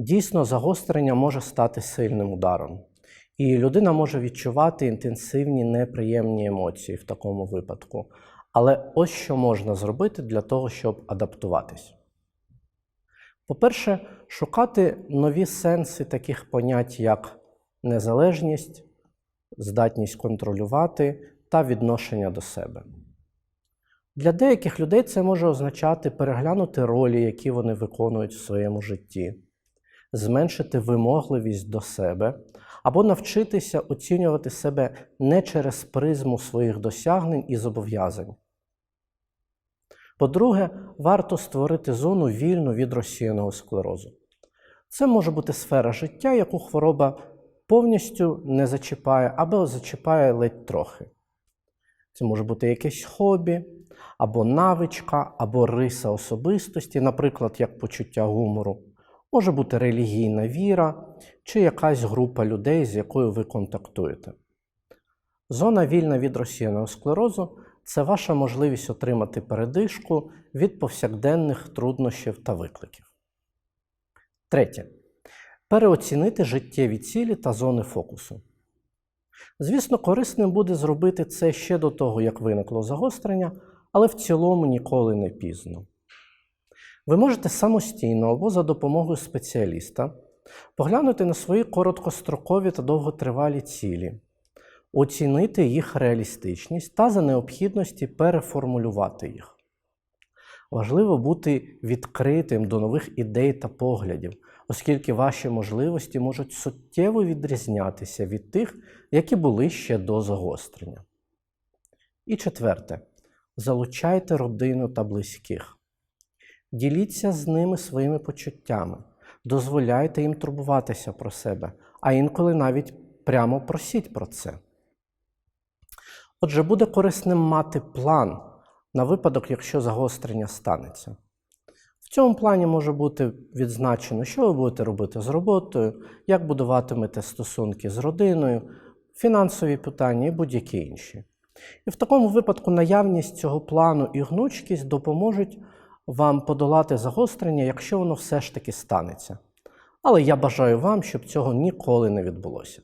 Дійсно, загострення може стати сильним ударом, і людина може відчувати інтенсивні неприємні емоції в такому випадку. Але ось що можна зробити для того, щоб адаптуватись. По-перше, шукати нові сенси таких понять, як незалежність, здатність контролювати та відношення до себе. Для деяких людей це може означати переглянути ролі, які вони виконують в своєму житті, зменшити вимогливість до себе або навчитися оцінювати себе не через призму своїх досягнень і зобов'язань. По-друге, варто створити зону вільну від розсіяного склерозу. Це може бути сфера життя, яку хвороба повністю не зачіпає або зачіпає ледь трохи. Це може бути якесь хобі, або навичка, або риса особистості, наприклад, як почуття гумору. Може бути релігійна віра чи якась група людей, з якою ви контактуєте. Зона вільна від розсіяного склерозу це ваша можливість отримати передишку від повсякденних труднощів та викликів. Третє. Переоцінити життєві цілі та зони фокусу. Звісно, корисним буде зробити це ще до того, як виникло загострення, але в цілому ніколи не пізно. Ви можете самостійно або за допомогою спеціаліста поглянути на свої короткострокові та довготривалі цілі, оцінити їх реалістичність та за необхідності переформулювати їх. Важливо бути відкритим до нових ідей та поглядів, оскільки ваші можливості можуть суттєво відрізнятися від тих, які були ще до загострення. І четверте, залучайте родину та близьких. Діліться з ними своїми почуттями, дозволяйте їм турбуватися про себе, а інколи навіть прямо просіть про це. Отже, буде корисним мати план на випадок, якщо загострення станеться. В цьому плані може бути відзначено, що ви будете робити з роботою, як будуватимете стосунки з родиною, фінансові питання і будь-які інші. І в такому випадку наявність цього плану і гнучкість допоможуть вам подолати загострення, якщо воно все ж таки станеться. Але я бажаю вам, щоб цього ніколи не відбулося.